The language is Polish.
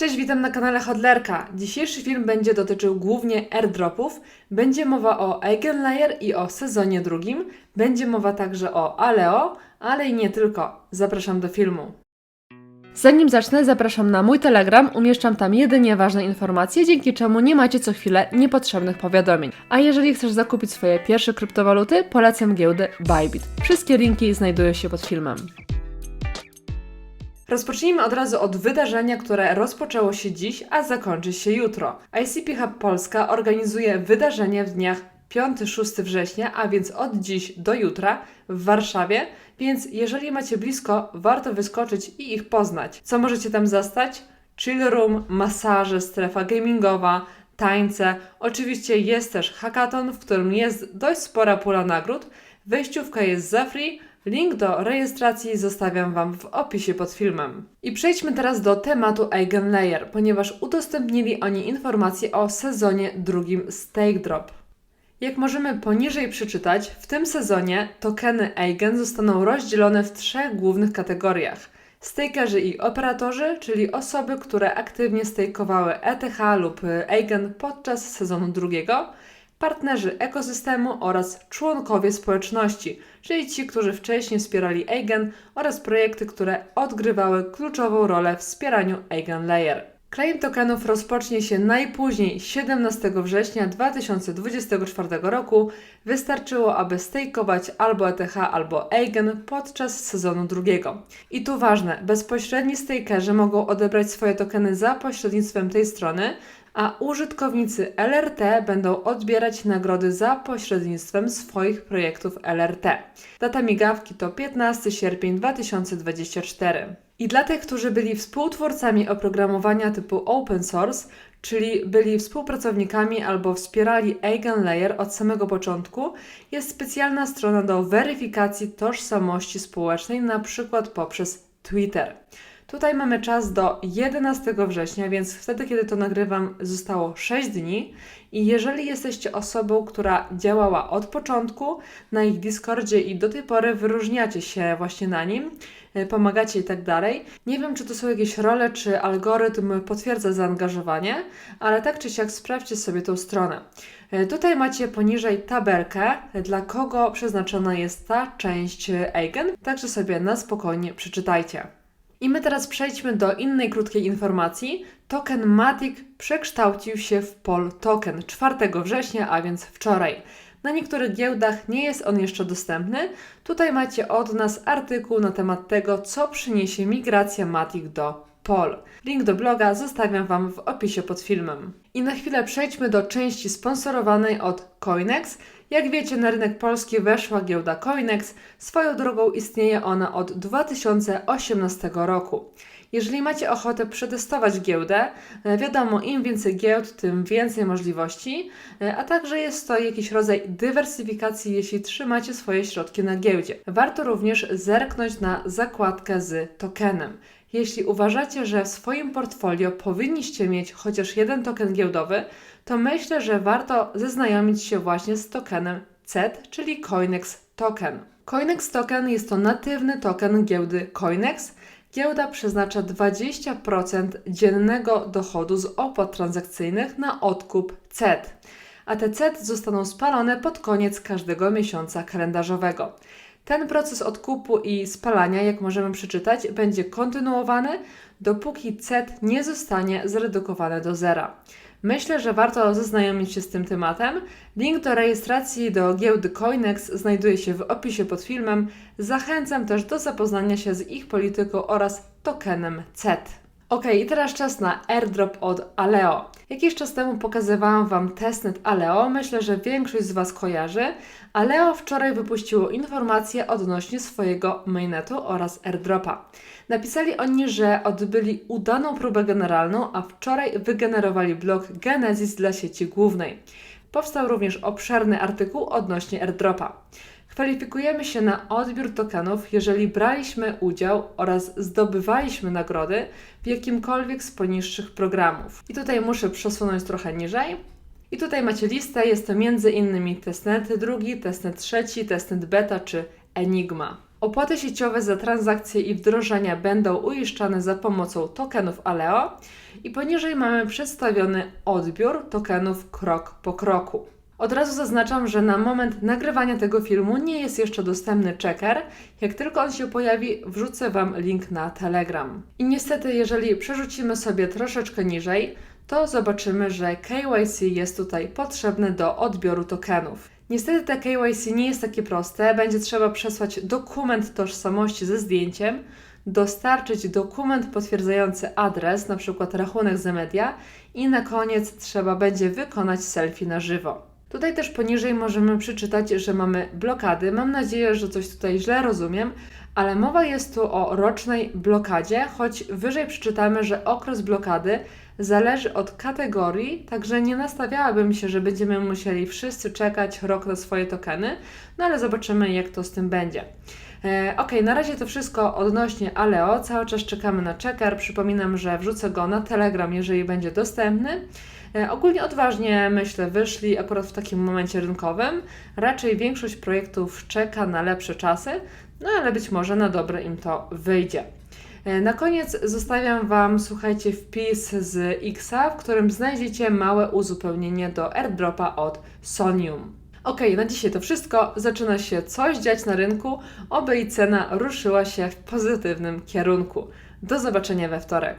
Cześć, witam na kanale Hodlerka. Dzisiejszy film będzie dotyczył głównie airdropów. Będzie mowa o Eigenlayer i o sezonie drugim. Będzie mowa także o Aleo, ale i nie tylko. Zapraszam do filmu. Zanim zacznę, zapraszam na mój Telegram. Umieszczam tam jedynie ważne informacje, dzięki czemu nie macie co chwilę niepotrzebnych powiadomień. A jeżeli chcesz zakupić swoje pierwsze kryptowaluty, polecam giełdę Bybit. Wszystkie linki znajdują się pod filmem. Rozpocznijmy od razu od wydarzenia, które rozpoczęło się dziś, a zakończy się jutro. ICP Hub Polska organizuje wydarzenie w dniach 5-6 września, a więc od dziś do jutra w Warszawie, więc jeżeli macie blisko, warto wyskoczyć i ich poznać. Co możecie tam zastać? Chill room, masaże, strefa gamingowa, tańce. Oczywiście jest też hackathon, w którym jest dość spora pula nagród. Wejściówka jest za free. Link do rejestracji zostawiam Wam w opisie pod filmem. I przejdźmy teraz do tematu Eigenlayer, ponieważ udostępnili oni informacje o sezonie drugim Stake Drop. Jak możemy poniżej przeczytać, w tym sezonie tokeny Eigen zostaną rozdzielone w trzech głównych kategoriach. Stakerzy i operatorzy, czyli osoby, które aktywnie stakeowały ETH lub Eigen podczas sezonu drugiego, partnerzy ekosystemu oraz członkowie społeczności, czyli ci, którzy wcześniej wspierali Eigen oraz projekty, które odgrywały kluczową rolę w wspieraniu Eigen Layer. Claim tokenów rozpocznie się najpóźniej 17 września 2024 roku. Wystarczyło, aby stakeować albo ETH, albo Eigen podczas sezonu drugiego. I tu ważne, bezpośredni stakerzy mogą odebrać swoje tokeny za pośrednictwem tej strony, a użytkownicy LRT będą odbierać nagrody za pośrednictwem swoich projektów LRT. Data migawki to 15 sierpień 2024. I dla tych, którzy byli współtwórcami oprogramowania typu open source, czyli byli współpracownikami albo wspierali Eigenlayer od samego początku, jest specjalna strona do weryfikacji tożsamości społecznej, na przykład poprzez Twitter. Tutaj mamy czas do 11 września, więc wtedy, kiedy to nagrywam, zostało 6 dni. I jeżeli jesteście osobą, która działała od początku na ich Discordzie i do tej pory wyróżniacie się właśnie na nim, e, pomagacie i tak dalej, nie wiem, czy to są jakieś role, czy algorytm potwierdza zaangażowanie, ale tak czy siak sprawdźcie sobie tą stronę. E, Tutaj macie poniżej tabelkę, dla kogo przeznaczona jest ta część Eigen, także sobie na spokojnie przeczytajcie. I my teraz przejdźmy do innej krótkiej informacji. Token Matic przekształcił się w POL Token 4 września, a więc wczoraj. Na niektórych giełdach nie jest on jeszcze dostępny. Tutaj macie od nas artykuł na temat tego, co przyniesie migracja Matic do POL. Link do bloga zostawiam Wam w opisie pod filmem. I na chwilę przejdźmy do części sponsorowanej od Coinex. Jak wiecie, na rynek polski weszła giełda Coinex. Swoją drogą istnieje ona od 2018 roku. Jeżeli macie ochotę przetestować giełdę, e, wiadomo, im więcej giełd, tym więcej możliwości, e, a także jest to jakiś rodzaj dywersyfikacji, jeśli trzymacie swoje środki na giełdzie. Warto również zerknąć na zakładkę z tokenem. Jeśli uważacie, że w swoim portfolio powinniście mieć chociaż jeden token giełdowy, to myślę, że warto zaznajomić się właśnie z tokenem CET, czyli Coinex Token. Coinex Token jest to natywny token giełdy Coinex. Giełda przeznacza 20% dziennego dochodu z opłat transakcyjnych na odkup CET, a te CET zostaną spalone pod koniec każdego miesiąca kalendarzowego. Ten proces odkupu i spalania, jak możemy przeczytać, będzie kontynuowany, dopóki CET nie zostanie zredukowane do zera. Myślę, że warto zaznajomić się z tym tematem. Link do rejestracji do giełdy Coinex znajduje się w opisie pod filmem. Zachęcam też do zapoznania się z ich polityką oraz tokenem CET. Ok, i teraz czas na airdrop od Aleo. Jakiś czas temu pokazywałam Wam testnet Aleo, myślę, że większość z Was kojarzy. Aleo wczoraj wypuściło informacje odnośnie swojego mainnetu oraz airdropa. Napisali oni, że odbyli udaną próbę generalną, a wczoraj wygenerowali blok Genesis dla sieci głównej. Powstał również obszerny artykuł odnośnie airdropa. Kwalifikujemy się na odbiór tokenów, jeżeli braliśmy udział oraz zdobywaliśmy nagrody w jakimkolwiek z poniższych programów. I tutaj muszę przesunąć trochę niżej. I tutaj macie listę, jest to między innymi testnet drugi, testnet trzeci, testnet beta czy Enigma. Opłaty sieciowe za transakcje i wdrożenia będą uiszczane za pomocą tokenów Aleo i poniżej mamy przedstawiony odbiór tokenów krok po kroku. Od razu zaznaczam, że na moment nagrywania tego filmu nie jest jeszcze dostępny checker. Jak tylko on się pojawi, wrzucę Wam link na Telegram. I niestety, jeżeli przerzucimy sobie troszeczkę niżej, to zobaczymy, że KYC jest tutaj potrzebny do odbioru tokenów. Niestety te KYC nie jest takie proste. Będzie trzeba przesłać dokument tożsamości ze zdjęciem, dostarczyć dokument potwierdzający adres, przykład rachunek za media i na koniec trzeba będzie wykonać selfie na żywo. Tutaj też poniżej możemy przeczytać, że mamy blokady. Mam nadzieję, że coś tutaj źle rozumiem, ale mowa jest tu o rocznej blokadzie, choć wyżej przeczytamy, że okres blokady zależy od kategorii, także nie nastawiałabym się, że będziemy musieli wszyscy czekać rok na swoje tokeny, no ale zobaczymy, jak to z tym będzie. E, ok, na razie to wszystko odnośnie Aleo. Cały czas czekamy na checker. Przypominam, że wrzucę go na Telegram, jeżeli będzie dostępny. E, ogólnie odważnie, myślę, wyszli akurat w takim momencie rynkowym. Raczej większość projektów czeka na lepsze czasy, no ale być może na dobre im to wyjdzie. E, Na koniec zostawiam Wam, słuchajcie, wpis z Xa, w którym znajdziecie małe uzupełnienie do airdropa od Sonium. Ok, na dzisiaj to wszystko. Zaczyna się coś dziać na rynku, oby i cena ruszyła się w pozytywnym kierunku. Do zobaczenia we wtorek.